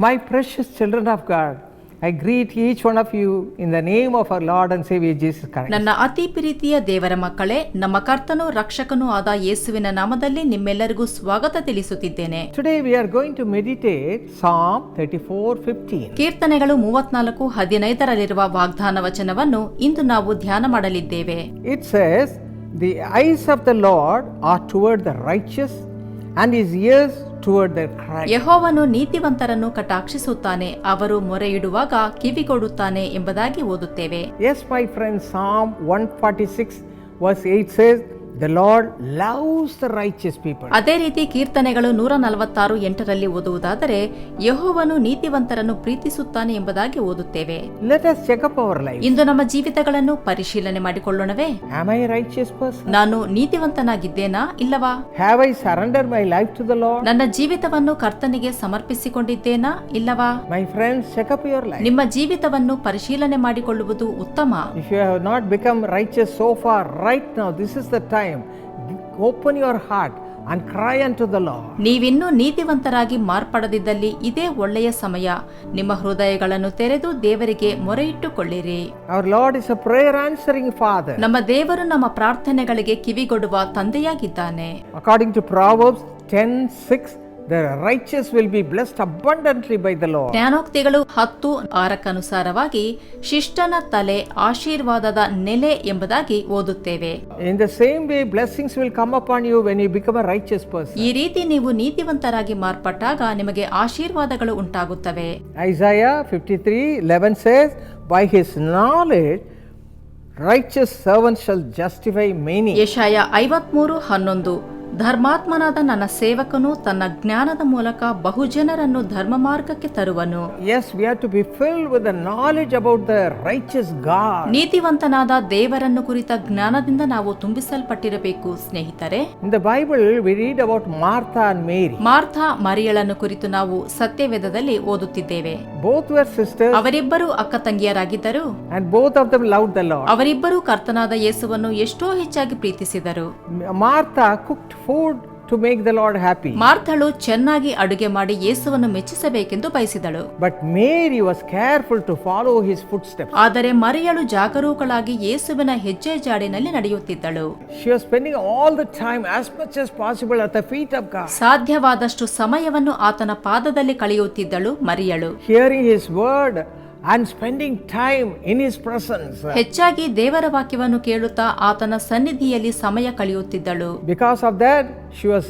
My precious children of God, I greet each one of you in the name of our Lord and Savior Jesus Christ. ನನ್ನ ಅತಿ ಪ್ರೀತಿಯ ದೇವರ ಮಕ್ಕಳೇ ನಮ್ಮ ಕರ್ತನೂ ರಕ್ಷಕನೂ ಆದ ಯೇಸುವಿನ ನಾಮದಲ್ಲಿ ನಿಮ್ಮೆಲ್ಲರಿಗೂ ಸ್ವಾಗತ ತಿಳಿಸುತ್ತಿದ್ದೇನೆ Today we are going to meditate Psalm 34:15. ಕೀರ್ತನೆಗಳು ಮೂವತ್ನಾಲ್ಕು ಹದಿನೈದರಲ್ಲಿರುವ ವಾಗ್ದಾನ ವಚನವನ್ನು ಇಂದು ನಾವು ಧ್ಯಾನ ಮಾಡಲಿದ್ದೇವೆ It says, The eyes of the Lord are toward the righteous, and his ears toward their cry. ಯಹೋವನು ನೀತಿವಂತರನ್ನು ಕಟಾಕ್ಷಿಸುತ್ತಾನೆ ಅವರು ಮೊರೆಯಿಡುವಾಗ ಕಿವಿಗೊಡುತ್ತಾನೆ ಎಂಬುದಾಗಿ ಓದುತ್ತೇವೆ Yes, my friends, Psalm 146, verse 8 says, The Lord loves the righteous people ಅದೇ ರೀತಿ ಕೀರ್ತನೆಗಳು ನೂರ ನಲವತ್ತಾರು ಎಂಟರಲ್ಲಿ ಓದುವುದಾದರೆ ಯಹೋವನು ನೀತಿವಂತರನ್ನು ಪ್ರೀತಿಸುತ್ತಾನೆ ಎಂಬುದಾಗಿ ಓದುತ್ತೇವೆ. Let us check up our life. ಇಂದು ನಮ್ಮ ಜೀವಿತಗಳನ್ನು ಪರಿಶೀಲನೆ ಮಾಡಿಕೊಳ್ಳೋಣವೇ? Am I a righteous person? ನಾನು ನೀತಿವಂತನಾಗಿದ್ದೇನಾ ಇಲ್ಲವಾ? Have I surrender my life to the Lord ನನ್ನ ಜೀವಿತವನ್ನು ಕರ್ತನಿಗೆ ಸಮರ್ಪಿಸಿಕೊಂಡಿದ್ದೇನಾ ಇಲ್ಲವಾ? My friend check up your life. ನಿಮ್ಮ ಜೀವಿತವನ್ನು ಪರಿಶೀಲನೆ ಮಾಡಿಕೊಳ್ಳುವುದು ಉತ್ತಮ. If you have not become become so far right now this is the the time open your heart and cry unto the Lord ನೀವಿನ್ನೂ ನೀತಿವಂತರಾಗಿ ಮಾರ್ಪಡದಿದ್ದಲ್ಲಿ ಇದೇ ಒಳ್ಳೆಯ ಸಮಯ. ನಿಮ್ಮ ಹೃದಯಗಳನ್ನು ತೆರೆದು ದೇವರಿಗೆ ಮೊರೆ ಇಟ್ಟುಕೊಳ್ಳಿರಿ our Lord a prayer answering Father ನಮ್ಮ ದೇವರು ನಮ್ಮ ಪ್ರಾರ್ಥನೆಗಳಿಗೆ ಕಿವಿಗೊಡುವ ತಂದೆಯಾಗಿದ್ದಾನೆ. According to Proverbs 10 6 the righteous will be blessed abundantly by the Lord. ಜ್ಞಾನೋಕ್ತಿಗಳು ಹತ್ತು ಆರಕ್ಕನುಸಾರವಾಗಿ ಶಿಷ್ಟನ ತಲೆ ಆಶೀರ್ವಾದದ ನೆಲೆ ಎಂಬುದಾಗಿ ಓದುತ್ತೇವೆ In the same way, blessings will come upon you when you become a righteous person ಈ ರೀತಿ ನೀವು ನೀತಿವಂತರಾಗಿ ಮಾರ್ಪಟ್ಟಾಗ ನಿಮಗೆ ಆಶೀರ್ವಾದಗಳು ಉಂಟಾಗುತ್ತವೆ Isaiah 53 11 says, By his knowledge, righteous servant shall justify many. ಯಶಾಯ ಐವತ್ಮೂರು ಹನ್ನೊಂದು ಧರ್ಮಾತ್ಮನಾದ ನನ್ನ ಸೇವಕನು ತನ್ನ ಜ್ಞಾನದ ಮೂಲಕ ಬಹುಜನರನ್ನು ಧರ್ಮ ಮಾರ್ಗಕ್ಕೆ ತರುವನು Yes, we have to be filled with the knowledge about the righteous God. ನೀತಿವಂತನಾದ ದೇವರನ್ನು ಕುರಿತ ಜ್ಞಾನದಿಂದ ನಾವು ತುಂಬಿಸಲ್ಪಟ್ಟಿರಬೇಕು ಸ್ನೇಹಿತರೆ In the Bible, we read about Martha and Mary. ಮಾರ್ಥಾ ಮರಿಯಳನ್ನು ಕುರಿತು ನಾವು ಸತ್ಯವೇದದಲ್ಲಿ ಓದುತ್ತಿದ್ದೇವೆ Both were sisters, ಅವರಿಬ್ಬರು ಅಕ್ಕ ತಂಗಿಯರಾಗಿದ್ದರು and both of them loved the Lord. ಅವರಿಬ್ಬರು ಕರ್ತನಾದ ಯೇಸುವನ್ನು ಎಷ್ಟೋ ಹೆಚ್ಚಾಗಿ ಪ್ರೀತಿಸಿದರು Martha cooked food to make the Lord happy. ಮಾರ್ಥಳು ಚೆನ್ನಾಗಿ ಅಡುಗೆ ಮಾಡಿ ಯೇಸುವನ್ನು ಮೆಚ್ಚಿಸಬೇಕೆಂದು ಬಯಸಿದಳು But Mary was careful to follow his footsteps. ಆದರೆ ಮರಿಯಳು ಜಾಗರೂಕಳಾಗಿ ಯೇಸುವಿನ ಹೆಜ್ಜೆ ಜಾಡಿನಲ್ಲಿ ನಡೆಯುತ್ತಿದ್ದಳು She was spending all the time as much as possible at the feet of God, ಸಾಧ್ಯವಾದಷ್ಟು ಸಮಯವನ್ನು ಆತನ ಪಾದದಲ್ಲಿ ಕಳೆಯುತ್ತಿದ್ದಳು ಮರಿಯಳು hearing his word and spending time in his presence. ಹೆಚ್ಚಾಗಿ ದೇವರ ವಾಕ್ಯವನ್ನು ಕೇಳುತ್ತಾ ಆತನ ಸನ್ನಿಧಿಯಲ್ಲಿ ಸಮಯ ಕಳೆಯುತ್ತಿದ್ದಳು Because of that, she was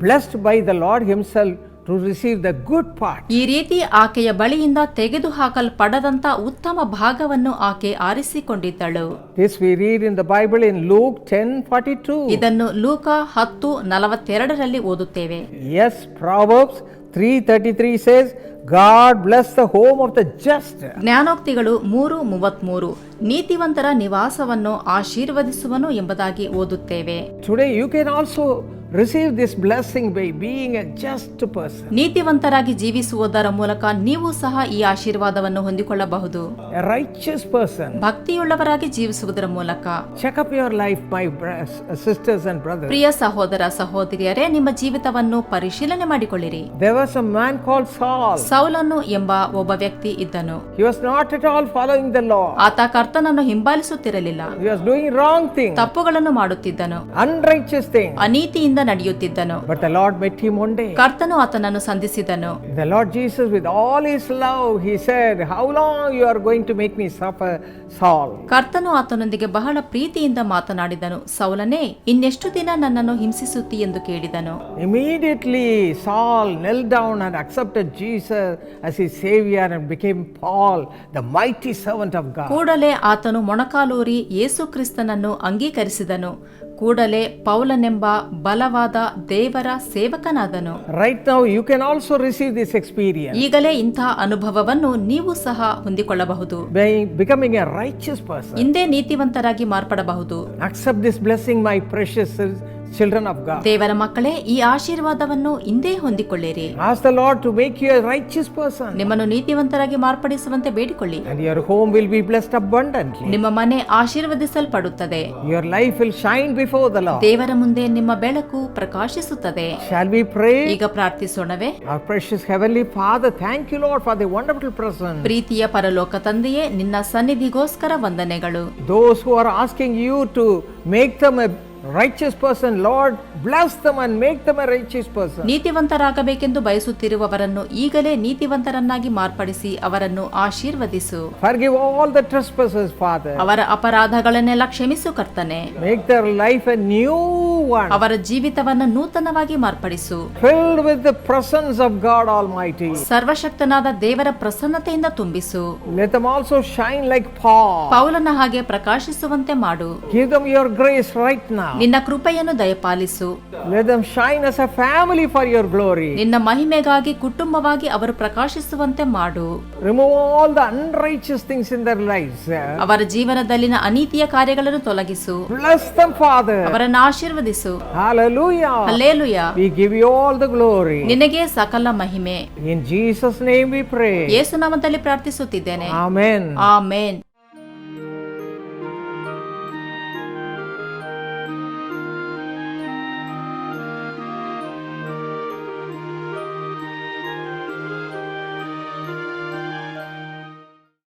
blessed by the Lord Himself to receive the good part. ಈ ರೀತಿ ಆಕೆಯ ಬಳಿಯಿಂದ ತೆಗೆದುಹಾಕಲ್ಪಡದಂತ ಉತ್ತಮ ಭಾಗವನ್ನು ಆಕೆ ಆರಿಸಿಕೊಂಡಿದ್ದಳು This we read in the Bible in Luke 10:42. ಇದನ್ನು ಲೂಕ ಹತ್ತು ನಲವತ್ತೆರಡರಲ್ಲಿ ಓದುತ್ತೇವೆ Yes, Proverbs three thirty three ಜ್ಞಾನೋಕ್ತಿಗಳು ಮೂರು ಮೂವತ್ತ್ಮೂರು ನೀತಿವಂತರ ನಿವಾಸವನ್ನು ಆಶೀರ್ವದಿಸುವನು ಎಂಬುದಾಗಿ ಓದುತ್ತೇವೆ. Today you can also receive this blessing by being a just person ನೀತಿವಂತರಾಗಿ ಜೀವಿಸುವುದರ ಮೂಲಕ ನೀವು ಸಹ ಈ ಆಶೀರ್ವಾದವನ್ನು ಹೊಂದಿಕೊಳ್ಳಬಹುದು. Righteous person. ಭಕ್ತಿಯುಳ್ಳವರಾಗಿ ಜೀವಿಸುವುದರ ಮೂಲಕ. Check up your life my sisters and and brothers. ಪ್ರಿಯ ಸಹೋದರ ಸಹೋದರಿಯರೇ ನಿಮ್ಮ ಜೀವಿತವನ್ನು ಪರಿಶೀಲನೆ ಮಾಡಿಕೊಳ್ಳಿರಿ. There was a man called Saul. ಸೌಲನ್ನು ಎಂಬ ಒಬ್ಬ ವ್ಯಕ್ತಿ ಇದ್ದನು. He was not at all following the law ಆತ ಕರ್ತನನ್ನು ಹಿಂಬಾಲಿಸುತ್ತಿರಲಿಲ್ಲ. He was doing wrong thing ತಪ್ಪುಗಳನ್ನು ಮಾಡುತ್ತಿದ್ದನು. Unrighteous ಥಿಂಗ್ ಅನೀತಿಯಿಂದ ನಡೆಯುತ್ತಿದ್ದನು But the Lord met him one day. ಕರ್ತನು ಆತನನ್ನು ಸಂಧಿಸಿದನು The Lord Jesus, with all his love, he said, How long you are going to make me suffer, Saul? ಕರ್ತನು ಆತನೊಂದಿಗೆ ಬಹಳ ಪ್ರೀತಿಯಿಂದ ಮಾತನಾಡಿದನು ಸೌಲನೇ ಇನ್ನೆಷ್ಟು ದಿನ ನನ್ನನ್ನು ಹಿಂಸಿಸುತ್ತಿ ಎಂದು ಕೇಳಿದನು Immediately, ಸಾಲ್ knelt down and accepted Jesus as his Savior and became Paul, the mighty servant of God. ಕೂಡಲೇ ಆತನು ಮೊಣಕಾಲೂರಿ ಯೇಸು ಕ್ರಿಸ್ತನನ್ನು ಅಂಗೀಕರಿಸಿದನು ಕೂಡಲೇ ಪೌಲನೆಂಬ ಬಲವಾದ ದೇವರ ಸೇವಕನಾದನು. Right now you can also receive this experience ಈಗಲೇ ಇಂತಹ ಅನುಭವವನ್ನು ನೀವು ಸಹ ಹೊಂದಿಕೊಳ್ಳಬಹುದು. ಬಿಕಮಿಂಗ್ ಎ ರೈಚಸ್ ಪರ್ಸನ್ ಇಂದೇ ನೀತಿವಂತರಾಗಿ ಮಾರ್ಪಡಬಹುದು. Accept this blessing my precious sis- of God. ದೇವರ ಮಕ್ಕಳೇ ಈ ಆಶೀರ್ವಾದವನ್ನು ಇಂದೇ ಹೊಂದಿಕೊಳ್ಳಿರಿ as the Lord to make you a righteous person, ನಿಮ್ಮನ್ನು ನೀತಿವಂತರಾಗಿ ಮಾರ್ಪಡಿಸುವಂತೆ ಬೇಡಿಕೊಳ್ಳಿ and your home will be blessed abundantly. ನಿಮ್ಮ ಮನೆ ಆಶೀರ್ವದಿಸಲ್ಪಡುತ್ತದೆ your life will shine before the Lord. ದೇವರ ಮುಂದೆ ನಿಮ್ಮ ಬೆಳಕು ಪ್ರಕಾಶಿಸುತ್ತದೆ ಶಾಲ್ ವಿ pray? ಈಗ ಪ್ರಾರ್ಥಿಸೋಣವೇ Our precious Heavenly Father, thank you Lord, for the wonderful present. ಪ್ರೀತಿಯ ಪರಲೋಕ ತಂದೆಯೇ ನಿನ್ನ ಸನ್ನಿಧಿಗೋಸ್ಕರ ವಂದನೆಗಳು those who are asking you to make them a righteous person, Lord, bless them and make them a righteous person. ನೀತಿವಂತರಾಗಬೇಕೆಂದು ಬಯಸುತ್ತಿರುವವರನ್ನು ಈಗಲೇ ನೀತಿವಂತರನ್ನಾಗಿ ಮಾರ್ಪಡಿಸಿ ಅವರನ್ನು ಆಶೀರ್ವದಿಸು Forgive all the persons Father. ಅವರ ಅಪರಾಧಗಳನ್ನೆಲ್ಲ ಕ್ಷಮಿಸು ಕರ್ತನೆ Make their life a new one, ಅವರ ಜೀವಿತವನ್ನು ನೂತನವಾಗಿ ಮಾರ್ಪಡಿಸು filled with the presence of God Almighty. ಸರ್ವಶಕ್ತನಾದ ದೇವರ ಪ್ರಸನ್ನತೆಯಿಂದ ತುಂಬಿಸು Let them also shine like Paul. ಪೌಲನ ಹಾಗೆ ಪ್ರಕಾಶಿಸುವಂತೆ ಮಾಡು Give them your grace right now. ನಿನ್ನ ಕೃಪೆಯನ್ನು ದಯಪಾಲಿಸು. ಫ್ಯಾಮಿಲಿ ಫಾರ್ ಯುವರ್ ಗ್ಲೋರಿ ನಿನ್ನ ಮಹಿಮೆಗಾಗಿ ಕುಟುಂಬವಾಗಿ ಅವರು ಪ್ರಕಾಶಿಸುವಂತೆ ಮಾಡು. Remove all the unrighteous things in their life ಅವರ ಜೀವನದಲ್ಲಿನ ಅನೀತಿಯ ಕಾರ್ಯಗಳನ್ನು ತೊಲಗಿಸು. ಪ್ಲಸ್ ದಮ್ ಫಾದರ್ ಅವರನ್ನ ಆಶೀರ್ವದಿಸು. ಹalleluya halleluya we give you all the glory. ನಿನಗೆ ಸಕಲ ಮಹಿಮೆ. ಜೀಸಸ್ ನೇಮ್ ವಿ ಪ್ರೇ ಯೇಸು ನಾಮದಲ್ಲಿ ಪ್ರಾರ್ಥಿಸುತ್ತಿದ್ದೇನೆ. Amen amen